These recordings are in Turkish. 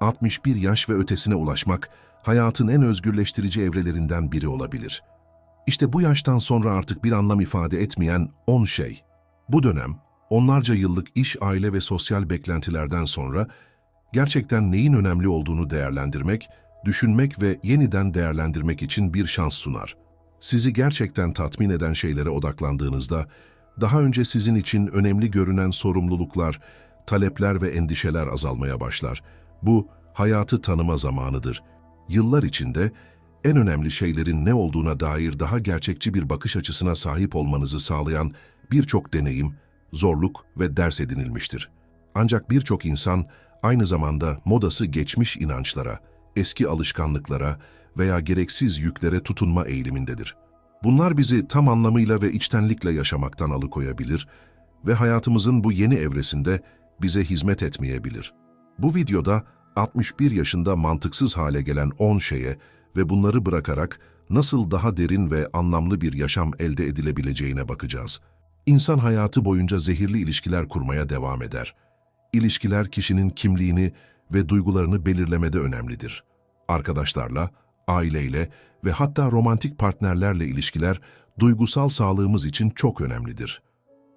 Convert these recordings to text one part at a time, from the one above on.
61 yaş ve ötesine ulaşmak, hayatın en özgürleştirici evrelerinden biri olabilir. İşte bu yaştan sonra artık bir anlam ifade etmeyen 10 şey. Bu dönem, onlarca yıllık iş, aile ve sosyal beklentilerden sonra gerçekten neyin önemli olduğunu değerlendirmek, düşünmek ve yeniden değerlendirmek için bir şans sunar. Sizi gerçekten tatmin eden şeylere odaklandığınızda, daha önce sizin için önemli görünen sorumluluklar, talepler ve endişeler azalmaya başlar. Bu, hayatı tanıma zamanıdır. Yıllar içinde en önemli şeylerin ne olduğuna dair daha gerçekçi bir bakış açısına sahip olmanızı sağlayan birçok deneyim, zorluk ve ders edinilmiştir. Ancak birçok insan aynı zamanda modası geçmiş inançlara, eski alışkanlıklara veya gereksiz yüklere tutunma eğilimindedir. Bunlar bizi tam anlamıyla ve içtenlikle yaşamaktan alıkoyabilir ve hayatımızın bu yeni evresinde bize hizmet etmeyebilir. Bu videoda 61 yaşında mantıksız hale gelen 10 şeye ve bunları bırakarak nasıl daha derin ve anlamlı bir yaşam elde edilebileceğine bakacağız. İnsan hayatı boyunca zehirli ilişkiler kurmaya devam eder. İlişkiler kişinin kimliğini ve duygularını belirlemede önemlidir. Arkadaşlarla, aileyle ve hatta romantik partnerlerle ilişkiler duygusal sağlığımız için çok önemlidir.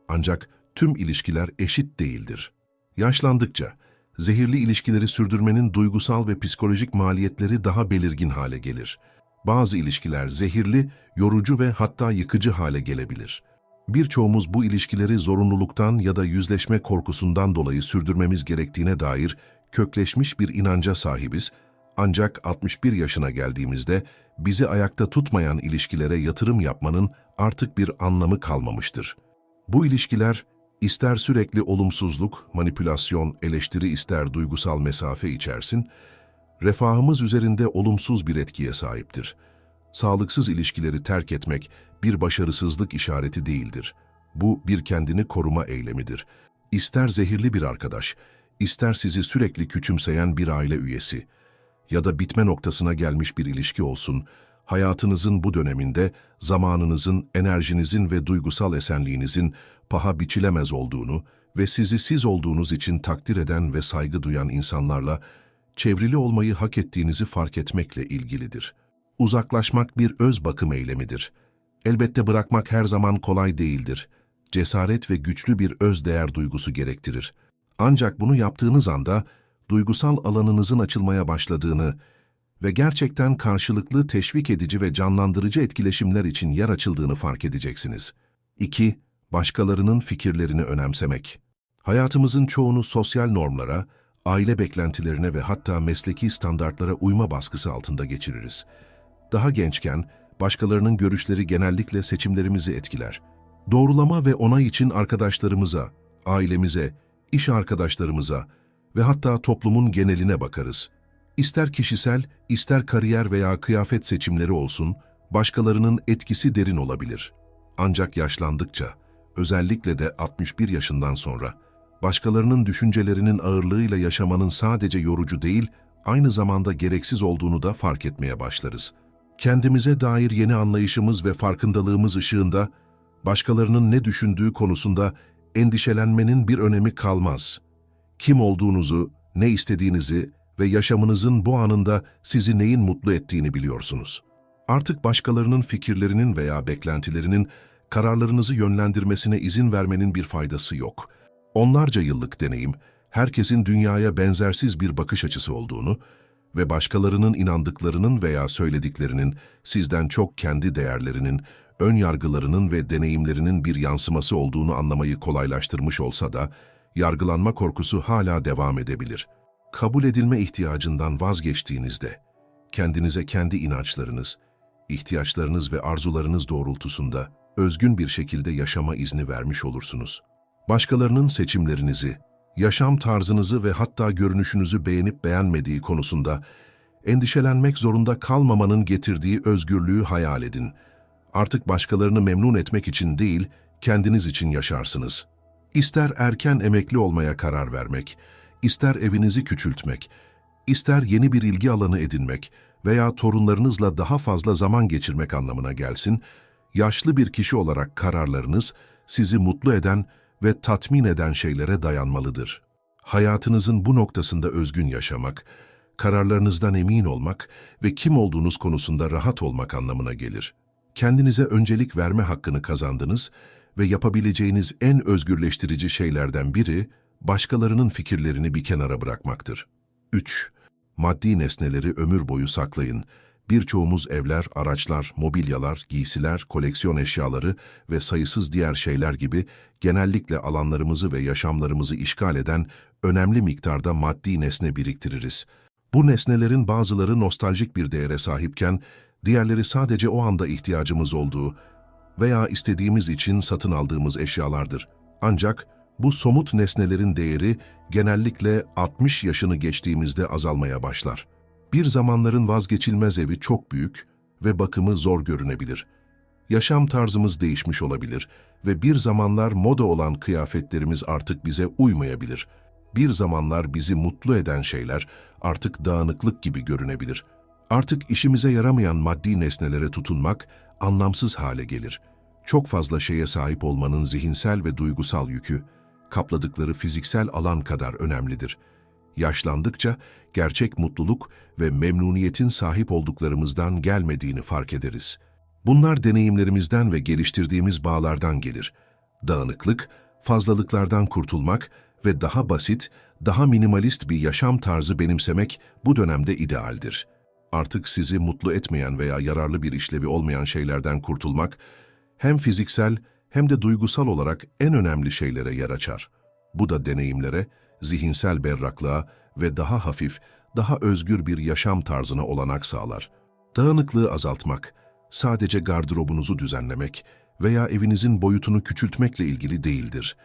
Ancak tüm ilişkiler eşit değildir. Yaşlandıkça, zehirli ilişkileri sürdürmenin duygusal ve psikolojik maliyetleri daha belirgin hale gelir. Bazı ilişkiler zehirli, yorucu ve hatta yıkıcı hale gelebilir. Birçoğumuz bu ilişkileri zorunluluktan ya da yüzleşme korkusundan dolayı sürdürmemiz gerektiğine dair kökleşmiş bir inanca sahibiz ancak 61 yaşına geldiğimizde bizi ayakta tutmayan ilişkilere yatırım yapmanın artık bir anlamı kalmamıştır. Bu ilişkiler ister sürekli olumsuzluk, manipülasyon, eleştiri ister duygusal mesafe içersin, refahımız üzerinde olumsuz bir etkiye sahiptir. Sağlıksız ilişkileri terk etmek bir başarısızlık işareti değildir. Bu bir kendini koruma eylemidir. İster zehirli bir arkadaş, ister sizi sürekli küçümseyen bir aile üyesi, ya da bitme noktasına gelmiş bir ilişki olsun, hayatınızın bu döneminde zamanınızın, enerjinizin ve duygusal esenliğinizin paha biçilemez olduğunu ve sizi siz olduğunuz için takdir eden ve saygı duyan insanlarla çevrili olmayı hak ettiğinizi fark etmekle ilgilidir. Uzaklaşmak bir öz bakım eylemidir. Elbette bırakmak her zaman kolay değildir. Cesaret ve güçlü bir öz değer duygusu gerektirir. Ancak bunu yaptığınız anda duygusal alanınızın açılmaya başladığını ve gerçekten karşılıklı teşvik edici ve canlandırıcı etkileşimler için yer açıldığını fark edeceksiniz. 2. Başkalarının fikirlerini önemsemek. Hayatımızın çoğunu sosyal normlara, aile beklentilerine ve hatta mesleki standartlara uyma baskısı altında geçiririz. Daha gençken, başkalarının görüşleri genellikle seçimlerimizi etkiler. Doğrulama ve onay için arkadaşlarımıza, ailemize, iş arkadaşlarımıza, ve hatta toplumun geneline bakarız. İster kişisel, ister kariyer veya kıyafet seçimleri olsun, başkalarının etkisi derin olabilir. Ancak yaşlandıkça, özellikle de 61 yaşından sonra, başkalarının düşüncelerinin ağırlığıyla yaşamanın sadece yorucu değil, aynı zamanda gereksiz olduğunu da fark etmeye başlarız. Kendimize dair yeni anlayışımız ve farkındalığımız ışığında, başkalarının ne düşündüğü konusunda endişelenmenin bir önemi kalmaz kim olduğunuzu, ne istediğinizi ve yaşamınızın bu anında sizi neyin mutlu ettiğini biliyorsunuz. Artık başkalarının fikirlerinin veya beklentilerinin kararlarınızı yönlendirmesine izin vermenin bir faydası yok. Onlarca yıllık deneyim, herkesin dünyaya benzersiz bir bakış açısı olduğunu ve başkalarının inandıklarının veya söylediklerinin sizden çok kendi değerlerinin, ön yargılarının ve deneyimlerinin bir yansıması olduğunu anlamayı kolaylaştırmış olsa da, yargılanma korkusu hala devam edebilir. Kabul edilme ihtiyacından vazgeçtiğinizde, kendinize kendi inançlarınız, ihtiyaçlarınız ve arzularınız doğrultusunda özgün bir şekilde yaşama izni vermiş olursunuz. Başkalarının seçimlerinizi, yaşam tarzınızı ve hatta görünüşünüzü beğenip beğenmediği konusunda endişelenmek zorunda kalmamanın getirdiği özgürlüğü hayal edin. Artık başkalarını memnun etmek için değil, kendiniz için yaşarsınız.'' İster erken emekli olmaya karar vermek, ister evinizi küçültmek, ister yeni bir ilgi alanı edinmek veya torunlarınızla daha fazla zaman geçirmek anlamına gelsin, yaşlı bir kişi olarak kararlarınız sizi mutlu eden ve tatmin eden şeylere dayanmalıdır. Hayatınızın bu noktasında özgün yaşamak, kararlarınızdan emin olmak ve kim olduğunuz konusunda rahat olmak anlamına gelir. Kendinize öncelik verme hakkını kazandınız ve yapabileceğiniz en özgürleştirici şeylerden biri, başkalarının fikirlerini bir kenara bırakmaktır. 3. Maddi nesneleri ömür boyu saklayın. Birçoğumuz evler, araçlar, mobilyalar, giysiler, koleksiyon eşyaları ve sayısız diğer şeyler gibi genellikle alanlarımızı ve yaşamlarımızı işgal eden önemli miktarda maddi nesne biriktiririz. Bu nesnelerin bazıları nostaljik bir değere sahipken, diğerleri sadece o anda ihtiyacımız olduğu veya istediğimiz için satın aldığımız eşyalardır. Ancak bu somut nesnelerin değeri genellikle 60 yaşını geçtiğimizde azalmaya başlar. Bir zamanların vazgeçilmez evi çok büyük ve bakımı zor görünebilir. Yaşam tarzımız değişmiş olabilir ve bir zamanlar moda olan kıyafetlerimiz artık bize uymayabilir. Bir zamanlar bizi mutlu eden şeyler artık dağınıklık gibi görünebilir. Artık işimize yaramayan maddi nesnelere tutunmak anlamsız hale gelir. Çok fazla şeye sahip olmanın zihinsel ve duygusal yükü, kapladıkları fiziksel alan kadar önemlidir. Yaşlandıkça gerçek mutluluk ve memnuniyetin sahip olduklarımızdan gelmediğini fark ederiz. Bunlar deneyimlerimizden ve geliştirdiğimiz bağlardan gelir. Dağınıklık, fazlalıklardan kurtulmak ve daha basit, daha minimalist bir yaşam tarzı benimsemek bu dönemde idealdir. Artık sizi mutlu etmeyen veya yararlı bir işlevi olmayan şeylerden kurtulmak, hem fiziksel hem de duygusal olarak en önemli şeylere yer açar. Bu da deneyimlere, zihinsel berraklığa ve daha hafif, daha özgür bir yaşam tarzına olanak sağlar. Dağınıklığı azaltmak, sadece gardırobunuzu düzenlemek veya evinizin boyutunu küçültmekle ilgili değildir.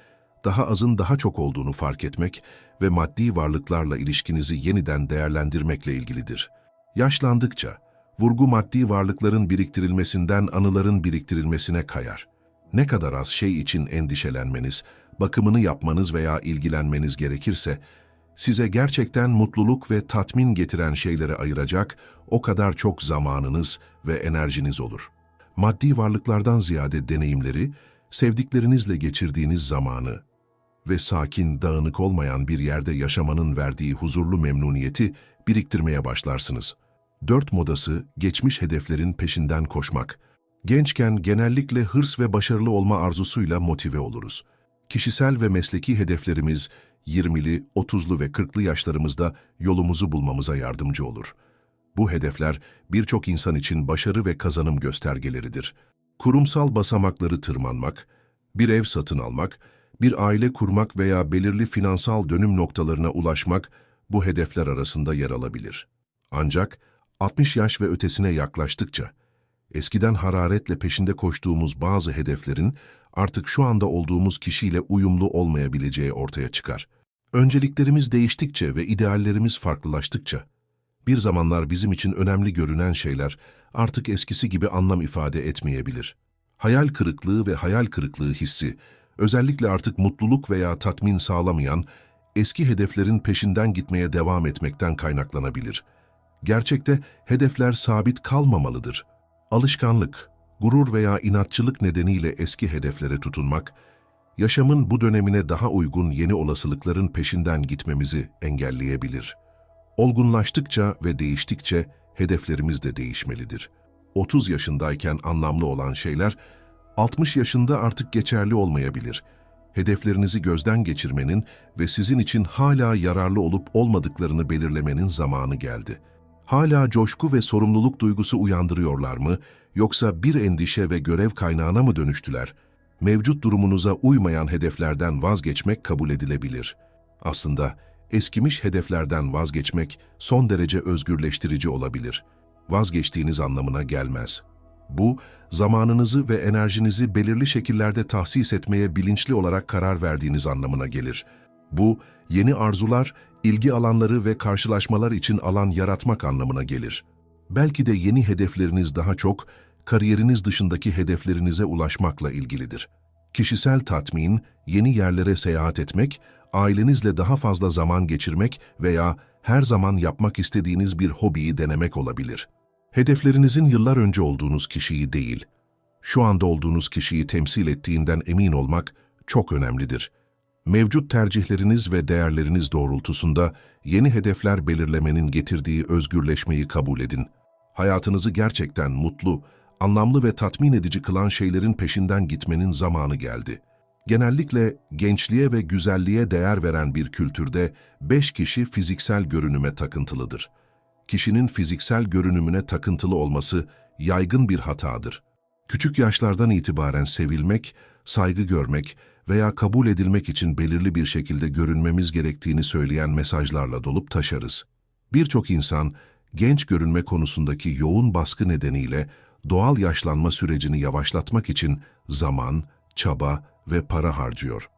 Daha azın daha çok olduğunu fark etmek ve maddi varlıklarla ilişkinizi yeniden değerlendirmekle ilgilidir. Yaşlandıkça, vurgu maddi varlıkların biriktirilmesinden anıların biriktirilmesine kayar. Ne kadar az şey için endişelenmeniz, bakımını yapmanız veya ilgilenmeniz gerekirse, size gerçekten mutluluk ve tatmin getiren şeylere ayıracak o kadar çok zamanınız ve enerjiniz olur. Maddi varlıklardan ziyade deneyimleri, sevdiklerinizle geçirdiğiniz zamanı ve sakin, dağınık olmayan bir yerde yaşamanın verdiği huzurlu memnuniyeti biriktirmeye başlarsınız. Dört modası, geçmiş hedeflerin peşinden koşmak. Gençken genellikle hırs ve başarılı olma arzusuyla motive oluruz. Kişisel ve mesleki hedeflerimiz 20'li, 30'lu ve 40'lı yaşlarımızda yolumuzu bulmamıza yardımcı olur. Bu hedefler birçok insan için başarı ve kazanım göstergeleridir. Kurumsal basamakları tırmanmak, bir ev satın almak, bir aile kurmak veya belirli finansal dönüm noktalarına ulaşmak bu hedefler arasında yer alabilir. Ancak 60 yaş ve ötesine yaklaştıkça, eskiden hararetle peşinde koştuğumuz bazı hedeflerin artık şu anda olduğumuz kişiyle uyumlu olmayabileceği ortaya çıkar. Önceliklerimiz değiştikçe ve ideallerimiz farklılaştıkça, bir zamanlar bizim için önemli görünen şeyler artık eskisi gibi anlam ifade etmeyebilir. Hayal kırıklığı ve hayal kırıklığı hissi, özellikle artık mutluluk veya tatmin sağlamayan, eski hedeflerin peşinden gitmeye devam etmekten kaynaklanabilir. Gerçekte hedefler sabit kalmamalıdır. Alışkanlık, gurur veya inatçılık nedeniyle eski hedeflere tutunmak, yaşamın bu dönemine daha uygun yeni olasılıkların peşinden gitmemizi engelleyebilir. Olgunlaştıkça ve değiştikçe hedeflerimiz de değişmelidir. 30 yaşındayken anlamlı olan şeyler, 60 yaşında artık geçerli olmayabilir. Hedeflerinizi gözden geçirmenin ve sizin için hala yararlı olup olmadıklarını belirlemenin zamanı geldi. Hala coşku ve sorumluluk duygusu uyandırıyorlar mı, yoksa bir endişe ve görev kaynağına mı dönüştüler? Mevcut durumunuza uymayan hedeflerden vazgeçmek kabul edilebilir. Aslında eskimiş hedeflerden vazgeçmek son derece özgürleştirici olabilir. Vazgeçtiğiniz anlamına gelmez. Bu, zamanınızı ve enerjinizi belirli şekillerde tahsis etmeye bilinçli olarak karar verdiğiniz anlamına gelir. Bu, yeni arzular, ilgi alanları ve karşılaşmalar için alan yaratmak anlamına gelir. Belki de yeni hedefleriniz daha çok, kariyeriniz dışındaki hedeflerinize ulaşmakla ilgilidir. Kişisel tatmin, yeni yerlere seyahat etmek, ailenizle daha fazla zaman geçirmek veya her zaman yapmak istediğiniz bir hobiyi denemek olabilir. Hedeflerinizin yıllar önce olduğunuz kişiyi değil, şu anda olduğunuz kişiyi temsil ettiğinden emin olmak çok önemlidir. Mevcut tercihleriniz ve değerleriniz doğrultusunda yeni hedefler belirlemenin getirdiği özgürleşmeyi kabul edin. Hayatınızı gerçekten mutlu, anlamlı ve tatmin edici kılan şeylerin peşinden gitmenin zamanı geldi. Genellikle gençliğe ve güzelliğe değer veren bir kültürde beş kişi fiziksel görünüme takıntılıdır. Kişinin fiziksel görünümüne takıntılı olması yaygın bir hatadır. Küçük yaşlardan itibaren sevilmek, saygı görmek veya kabul edilmek için belirli bir şekilde görünmemiz gerektiğini söyleyen mesajlarla dolup taşarız. Birçok insan genç görünme konusundaki yoğun baskı nedeniyle doğal yaşlanma sürecini yavaşlatmak için zaman, çaba ve para harcıyor.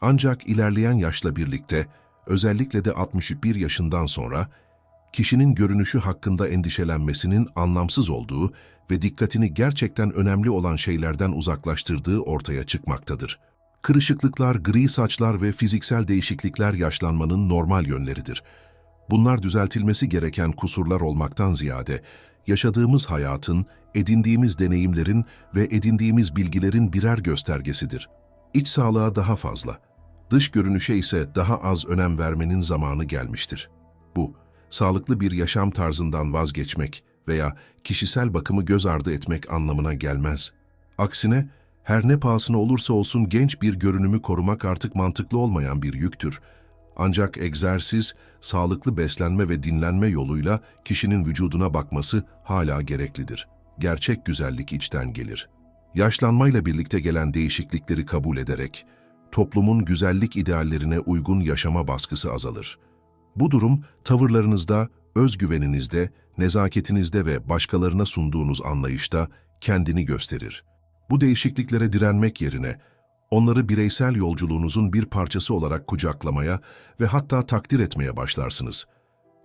Ancak ilerleyen yaşla birlikte, özellikle de 61 yaşından sonra, kişinin görünüşü hakkında endişelenmesinin anlamsız olduğu ve dikkatini gerçekten önemli olan şeylerden uzaklaştırdığı ortaya çıkmaktadır. Kırışıklıklar, gri saçlar ve fiziksel değişiklikler yaşlanmanın normal yönleridir. Bunlar düzeltilmesi gereken kusurlar olmaktan ziyade, yaşadığımız hayatın, edindiğimiz deneyimlerin ve edindiğimiz bilgilerin birer göstergesidir. İç sağlığa daha fazla, dış görünüşe ise daha az önem vermenin zamanı gelmiştir. Bu, sağlıklı bir yaşam tarzından vazgeçmek veya kişisel bakımı göz ardı etmek anlamına gelmez. Aksine, her ne pahasına olursa olsun genç bir görünümü korumak artık mantıklı olmayan bir yüktür. Ancak egzersiz, sağlıklı beslenme ve dinlenme yoluyla kişinin vücuduna bakması hala gereklidir. Gerçek güzellik içten gelir. Yaşlanmayla birlikte gelen değişiklikleri kabul ederek, toplumun güzellik ideallerine uygun yaşama baskısı azalır. Bu durum, tavırlarınızda, özgüveninizde, nezaketinizde ve başkalarına sunduğunuz anlayışta kendini gösterir. Bu değişikliklere direnmek yerine, onları bireysel yolculuğunuzun bir parçası olarak kucaklamaya ve hatta takdir etmeye başlarsınız.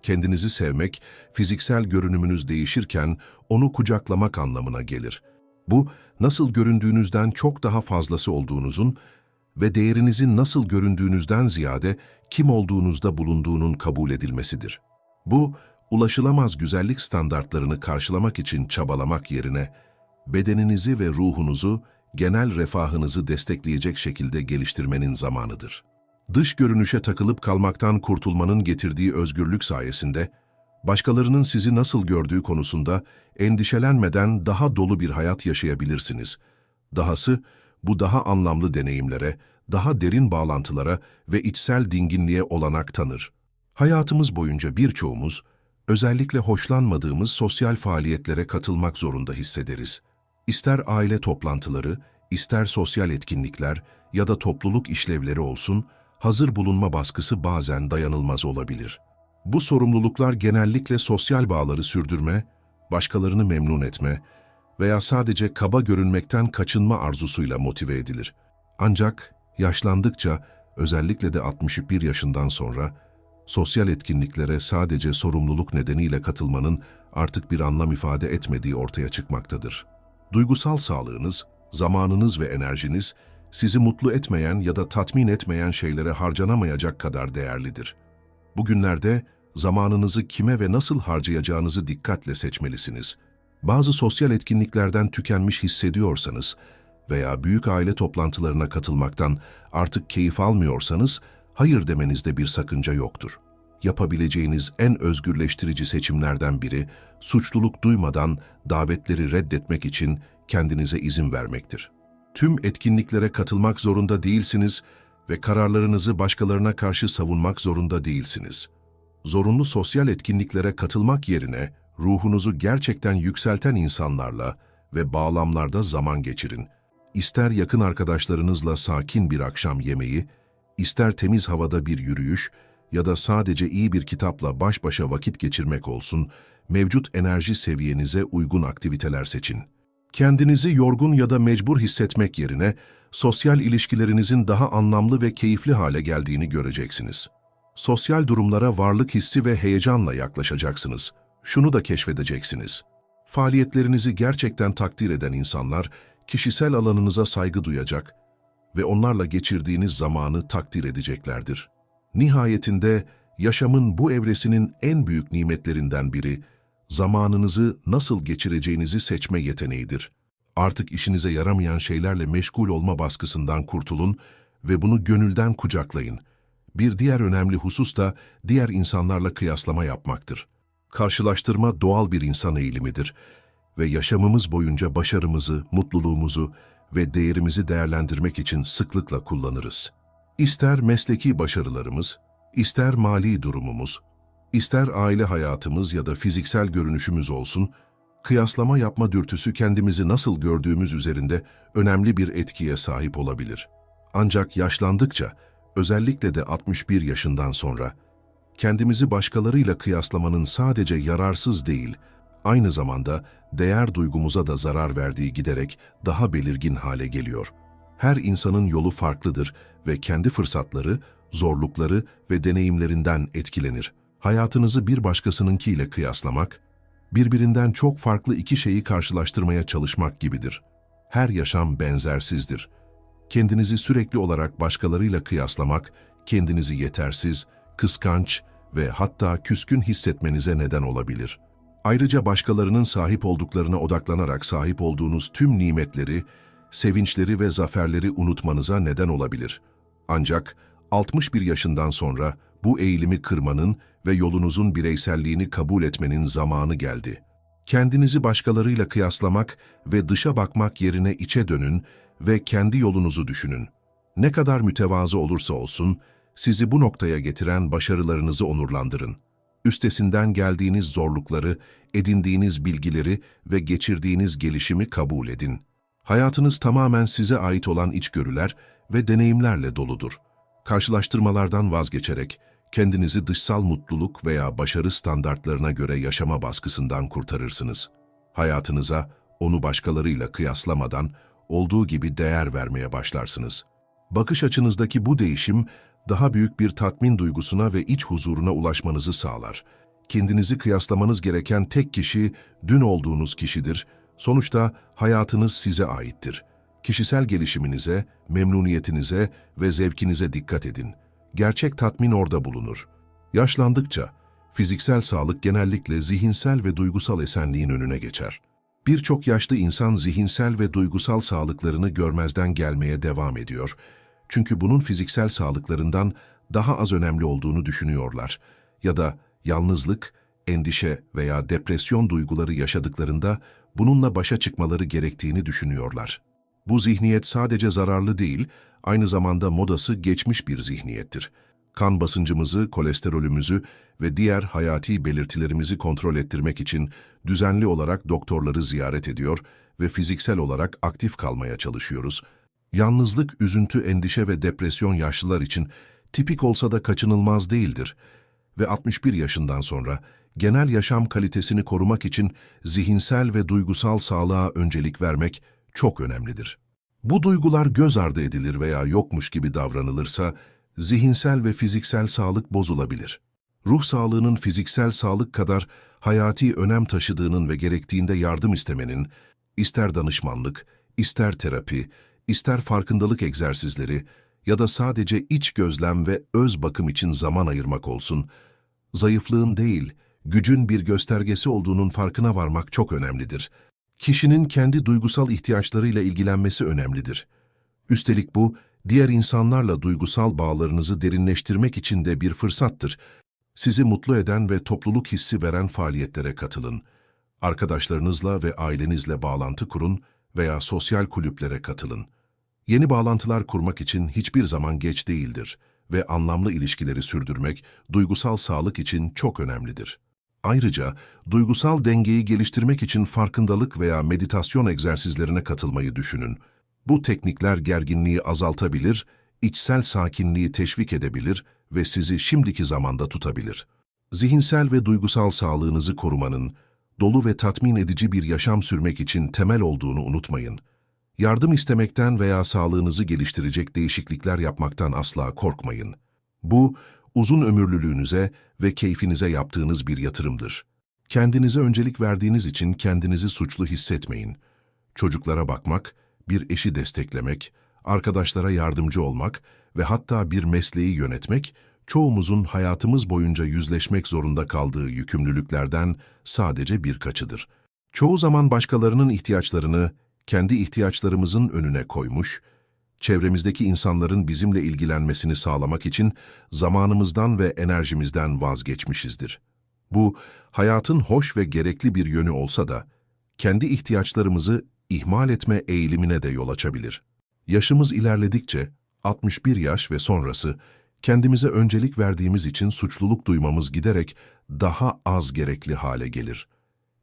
Kendinizi sevmek, fiziksel görünümünüz değişirken onu kucaklamak anlamına gelir. Bu, nasıl göründüğünüzden çok daha fazlası olduğunuzun ve değerinizin nasıl göründüğünüzden ziyade kim olduğunuzda bulunduğunun kabul edilmesidir. Bu, ulaşılamaz güzellik standartlarını karşılamak için çabalamak yerine, bedeninizi ve ruhunuzu, genel refahınızı destekleyecek şekilde geliştirmenin zamanıdır. Dış görünüşe takılıp kalmaktan kurtulmanın getirdiği özgürlük sayesinde, başkalarının sizi nasıl gördüğü konusunda endişelenmeden daha dolu bir hayat yaşayabilirsiniz. Dahası, bu daha anlamlı deneyimlere, daha derin bağlantılara ve içsel dinginliğe olanak tanır. Hayatımız boyunca birçoğumuz, özellikle hoşlanmadığımız sosyal faaliyetlere katılmak zorunda hissederiz. İster aile toplantıları, ister sosyal etkinlikler ya da topluluk işlevleri olsun, hazır bulunma baskısı bazen dayanılmaz olabilir. Bu sorumluluklar genellikle sosyal bağları sürdürme, başkalarını memnun etme veya sadece kaba görünmekten kaçınma arzusuyla motive edilir. Ancak yaşlandıkça, özellikle de 61 yaşından sonra, sosyal etkinliklere sadece sorumluluk nedeniyle katılmanın artık bir anlam ifade etmediği ortaya çıkmaktadır. Duygusal sağlığınız, zamanınız ve enerjiniz sizi mutlu etmeyen ya da tatmin etmeyen şeylere harcanamayacak kadar değerlidir. Bugünlerde zamanınızı kime ve nasıl harcayacağınızı dikkatle seçmelisiniz. Bazı sosyal etkinliklerden tükenmiş hissediyorsanız veya büyük aile toplantılarına katılmaktan artık keyif almıyorsanız, hayır demenizde bir sakınca yoktur. Yapabileceğiniz en özgürleştirici seçimlerden biri, suçluluk duymadan davetleri reddetmek için kendinize izin vermektir. Tüm etkinliklere katılmak zorunda değilsiniz ve kararlarınızı başkalarına karşı savunmak zorunda değilsiniz. Zorunlu sosyal etkinliklere katılmak yerine ruhunuzu gerçekten yükselten insanlarla ve bağlamlarda zaman geçirin. İster yakın arkadaşlarınızla sakin bir akşam yemeği, ister temiz havada bir yürüyüş ya da sadece iyi bir kitapla baş başa vakit geçirmek olsun, mevcut enerji seviyenize uygun aktiviteler seçin. Kendinizi yorgun ya da mecbur hissetmek yerine, sosyal ilişkilerinizin daha anlamlı ve keyifli hale geldiğini göreceksiniz. Sosyal durumlara varlık hissi ve heyecanla yaklaşacaksınız. Şunu da keşfedeceksiniz. Faaliyetlerinizi gerçekten takdir eden insanlar, kişisel alanınıza saygı duyacak ve onlarla geçirdiğiniz zamanı takdir edeceklerdir. Nihayetinde yaşamın bu evresinin en büyük nimetlerinden biri, zamanınızı nasıl geçireceğinizi seçme yeteneğidir. Artık işinize yaramayan şeylerle meşgul olma baskısından kurtulun ve bunu gönülden kucaklayın. Bir diğer önemli husus da diğer insanlarla kıyaslama yapmaktır. Karşılaştırma doğal bir insan eğilimidir ve yaşamımız boyunca başarımızı, mutluluğumuzu ve değerimizi değerlendirmek için sıklıkla kullanırız. İster mesleki başarılarımız, ister mali durumumuz, ister aile hayatımız ya da fiziksel görünüşümüz olsun, kıyaslama yapma dürtüsü kendimizi nasıl gördüğümüz üzerinde önemli bir etkiye sahip olabilir. Ancak yaşlandıkça, özellikle de 61 yaşından sonra, kendimizi başkalarıyla kıyaslamanın sadece yararsız değil, aynı zamanda değer duygumuza da zarar verdiği giderek daha belirgin hale geliyor. Her insanın yolu farklıdır ve kendi fırsatları, zorlukları ve deneyimlerinden etkilenir. Hayatınızı bir başkasınınkiyle kıyaslamak, birbirinden çok farklı iki şeyi karşılaştırmaya çalışmak gibidir. Her yaşam benzersizdir. Kendinizi sürekli olarak başkalarıyla kıyaslamak, kendinizi yetersiz, kıskanç ve hatta küskün hissetmenize neden olabilir. Ayrıca başkalarının sahip olduklarına odaklanarak sahip olduğunuz tüm nimetleri, sevinçleri ve zaferleri unutmanıza neden olabilir. Ancak 61 yaşından sonra bu eğilimi kırmanın ve yolunuzun bireyselliğini kabul etmenin zamanı geldi. Kendinizi başkalarıyla kıyaslamak ve dışa bakmak yerine içe dönün ve kendi yolunuzu düşünün. Ne kadar mütevazı olursa olsun, sizi bu noktaya getiren başarılarınızı onurlandırın. Üstesinden geldiğiniz zorlukları, edindiğiniz bilgileri ve geçirdiğiniz gelişimi kabul edin. Hayatınız tamamen size ait olan içgörüler ve deneyimlerle doludur. Karşılaştırmalardan vazgeçerek, kendinizi dışsal mutluluk veya başarı standartlarına göre yaşama baskısından kurtarırsınız. Hayatınıza onu başkalarıyla kıyaslamadan olduğu gibi değer vermeye başlarsınız. Bakış açınızdaki bu değişim daha büyük bir tatmin duygusuna ve iç huzuruna ulaşmanızı sağlar. Kendinizi kıyaslamanız gereken tek kişi dün olduğunuz kişidir. Sonuçta hayatınız size aittir. Kişisel gelişiminize, memnuniyetinize ve zevkinize dikkat edin gerçek tatmin orada bulunur. Yaşlandıkça, fiziksel sağlık genellikle zihinsel ve duygusal esenliğin önüne geçer. Birçok yaşlı insan zihinsel ve duygusal sağlıklarını görmezden gelmeye devam ediyor. Çünkü bunun fiziksel sağlıklarından daha az önemli olduğunu düşünüyorlar. Ya da yalnızlık, endişe veya depresyon duyguları yaşadıklarında bununla başa çıkmaları gerektiğini düşünüyorlar. Bu zihniyet sadece zararlı değil, aynı zamanda modası geçmiş bir zihniyettir. Kan basıncımızı, kolesterolümüzü ve diğer hayati belirtilerimizi kontrol ettirmek için düzenli olarak doktorları ziyaret ediyor ve fiziksel olarak aktif kalmaya çalışıyoruz. Yalnızlık, üzüntü, endişe ve depresyon yaşlılar için tipik olsa da kaçınılmaz değildir. Ve 61 yaşından sonra genel yaşam kalitesini korumak için zihinsel ve duygusal sağlığa öncelik vermek çok önemlidir. Bu duygular göz ardı edilir veya yokmuş gibi davranılırsa, zihinsel ve fiziksel sağlık bozulabilir. Ruh sağlığının fiziksel sağlık kadar hayati önem taşıdığının ve gerektiğinde yardım istemenin, ister danışmanlık, ister terapi, ister farkındalık egzersizleri ya da sadece iç gözlem ve öz bakım için zaman ayırmak olsun, zayıflığın değil, gücün bir göstergesi olduğunun farkına varmak çok önemlidir. Kişinin kendi duygusal ihtiyaçlarıyla ilgilenmesi önemlidir. Üstelik bu, diğer insanlarla duygusal bağlarınızı derinleştirmek için de bir fırsattır. Sizi mutlu eden ve topluluk hissi veren faaliyetlere katılın. Arkadaşlarınızla ve ailenizle bağlantı kurun veya sosyal kulüplere katılın. Yeni bağlantılar kurmak için hiçbir zaman geç değildir ve anlamlı ilişkileri sürdürmek duygusal sağlık için çok önemlidir. Ayrıca duygusal dengeyi geliştirmek için farkındalık veya meditasyon egzersizlerine katılmayı düşünün. Bu teknikler gerginliği azaltabilir, içsel sakinliği teşvik edebilir ve sizi şimdiki zamanda tutabilir. Zihinsel ve duygusal sağlığınızı korumanın, dolu ve tatmin edici bir yaşam sürmek için temel olduğunu unutmayın. Yardım istemekten veya sağlığınızı geliştirecek değişiklikler yapmaktan asla korkmayın. Bu, uzun ömürlülüğünüze ve keyfinize yaptığınız bir yatırımdır. Kendinize öncelik verdiğiniz için kendinizi suçlu hissetmeyin. Çocuklara bakmak, bir eşi desteklemek, arkadaşlara yardımcı olmak ve hatta bir mesleği yönetmek, çoğumuzun hayatımız boyunca yüzleşmek zorunda kaldığı yükümlülüklerden sadece birkaçıdır. Çoğu zaman başkalarının ihtiyaçlarını kendi ihtiyaçlarımızın önüne koymuş, çevremizdeki insanların bizimle ilgilenmesini sağlamak için zamanımızdan ve enerjimizden vazgeçmişizdir. Bu, hayatın hoş ve gerekli bir yönü olsa da, kendi ihtiyaçlarımızı ihmal etme eğilimine de yol açabilir. Yaşımız ilerledikçe, 61 yaş ve sonrası, kendimize öncelik verdiğimiz için suçluluk duymamız giderek daha az gerekli hale gelir.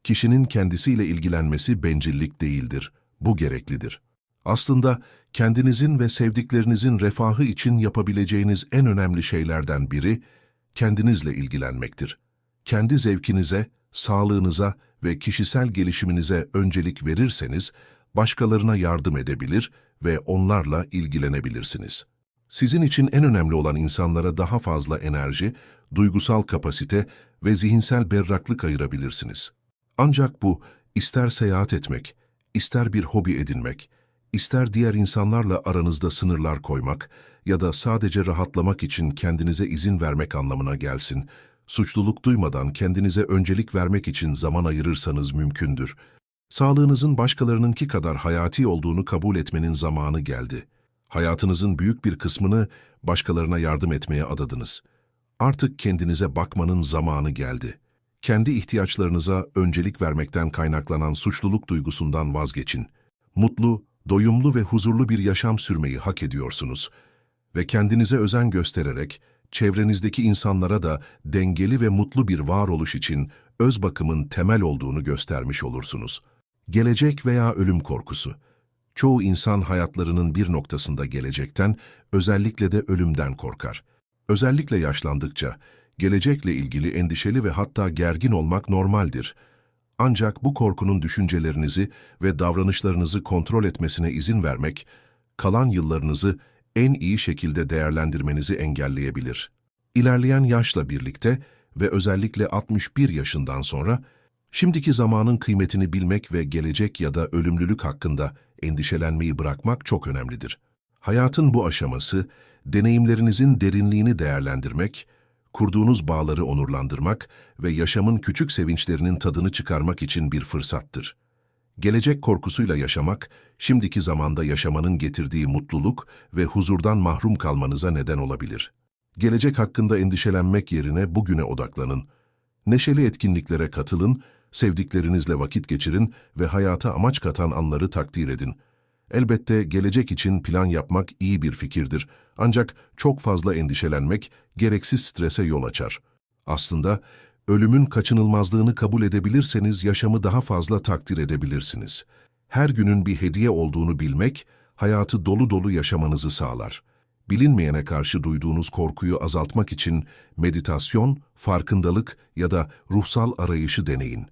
Kişinin kendisiyle ilgilenmesi bencillik değildir, bu gereklidir. Aslında kendinizin ve sevdiklerinizin refahı için yapabileceğiniz en önemli şeylerden biri, kendinizle ilgilenmektir. Kendi zevkinize, sağlığınıza ve kişisel gelişiminize öncelik verirseniz, başkalarına yardım edebilir ve onlarla ilgilenebilirsiniz. Sizin için en önemli olan insanlara daha fazla enerji, duygusal kapasite ve zihinsel berraklık ayırabilirsiniz. Ancak bu, ister seyahat etmek, ister bir hobi edinmek, ister diğer insanlarla aranızda sınırlar koymak ya da sadece rahatlamak için kendinize izin vermek anlamına gelsin, suçluluk duymadan kendinize öncelik vermek için zaman ayırırsanız mümkündür. Sağlığınızın başkalarınınki kadar hayati olduğunu kabul etmenin zamanı geldi. Hayatınızın büyük bir kısmını başkalarına yardım etmeye adadınız. Artık kendinize bakmanın zamanı geldi. Kendi ihtiyaçlarınıza öncelik vermekten kaynaklanan suçluluk duygusundan vazgeçin. Mutlu, doyumlu ve huzurlu bir yaşam sürmeyi hak ediyorsunuz. Ve kendinize özen göstererek, çevrenizdeki insanlara da dengeli ve mutlu bir varoluş için öz bakımın temel olduğunu göstermiş olursunuz. Gelecek veya ölüm korkusu. Çoğu insan hayatlarının bir noktasında gelecekten, özellikle de ölümden korkar. Özellikle yaşlandıkça, gelecekle ilgili endişeli ve hatta gergin olmak normaldir. Ancak bu korkunun düşüncelerinizi ve davranışlarınızı kontrol etmesine izin vermek, kalan yıllarınızı en iyi şekilde değerlendirmenizi engelleyebilir. İlerleyen yaşla birlikte ve özellikle 61 yaşından sonra, şimdiki zamanın kıymetini bilmek ve gelecek ya da ölümlülük hakkında endişelenmeyi bırakmak çok önemlidir. Hayatın bu aşaması, deneyimlerinizin derinliğini değerlendirmek, kurduğunuz bağları onurlandırmak ve yaşamın küçük sevinçlerinin tadını çıkarmak için bir fırsattır. Gelecek korkusuyla yaşamak, şimdiki zamanda yaşamanın getirdiği mutluluk ve huzurdan mahrum kalmanıza neden olabilir. Gelecek hakkında endişelenmek yerine bugüne odaklanın. Neşeli etkinliklere katılın, sevdiklerinizle vakit geçirin ve hayata amaç katan anları takdir edin. Elbette gelecek için plan yapmak iyi bir fikirdir. Ancak çok fazla endişelenmek gereksiz strese yol açar. Aslında ölümün kaçınılmazlığını kabul edebilirseniz yaşamı daha fazla takdir edebilirsiniz. Her günün bir hediye olduğunu bilmek, hayatı dolu dolu yaşamanızı sağlar. Bilinmeyene karşı duyduğunuz korkuyu azaltmak için meditasyon, farkındalık ya da ruhsal arayışı deneyin.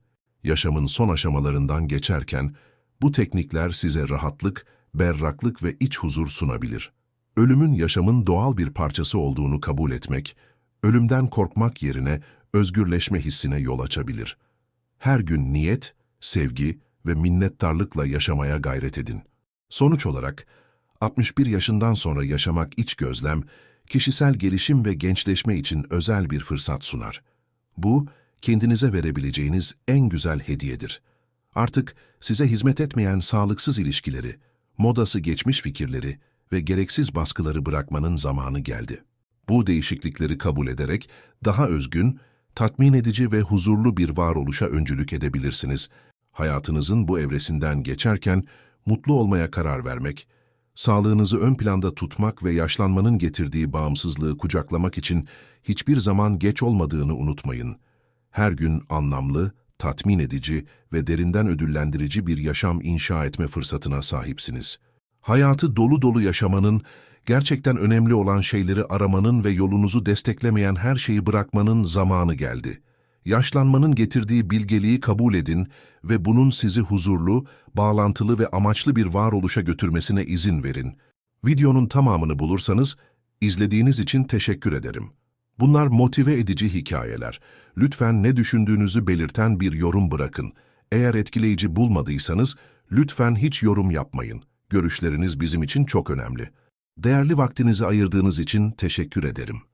Yaşamın son aşamalarından geçerken, bu teknikler size rahatlık, berraklık ve iç huzur sunabilir. Ölümün yaşamın doğal bir parçası olduğunu kabul etmek, ölümden korkmak yerine özgürleşme hissine yol açabilir. Her gün niyet, sevgi ve minnettarlıkla yaşamaya gayret edin. Sonuç olarak, 61 yaşından sonra yaşamak iç gözlem, kişisel gelişim ve gençleşme için özel bir fırsat sunar. Bu, kendinize verebileceğiniz en güzel hediyedir. Artık size hizmet etmeyen sağlıksız ilişkileri, modası geçmiş fikirleri ve gereksiz baskıları bırakmanın zamanı geldi. Bu değişiklikleri kabul ederek daha özgün, tatmin edici ve huzurlu bir varoluşa öncülük edebilirsiniz. Hayatınızın bu evresinden geçerken mutlu olmaya karar vermek, sağlığınızı ön planda tutmak ve yaşlanmanın getirdiği bağımsızlığı kucaklamak için hiçbir zaman geç olmadığını unutmayın. Her gün anlamlı, tatmin edici ve derinden ödüllendirici bir yaşam inşa etme fırsatına sahipsiniz. Hayatı dolu dolu yaşamanın, gerçekten önemli olan şeyleri aramanın ve yolunuzu desteklemeyen her şeyi bırakmanın zamanı geldi. Yaşlanmanın getirdiği bilgeliği kabul edin ve bunun sizi huzurlu, bağlantılı ve amaçlı bir varoluşa götürmesine izin verin. Videonun tamamını bulursanız, izlediğiniz için teşekkür ederim. Bunlar motive edici hikayeler. Lütfen ne düşündüğünüzü belirten bir yorum bırakın. Eğer etkileyici bulmadıysanız, lütfen hiç yorum yapmayın. Görüşleriniz bizim için çok önemli. Değerli vaktinizi ayırdığınız için teşekkür ederim.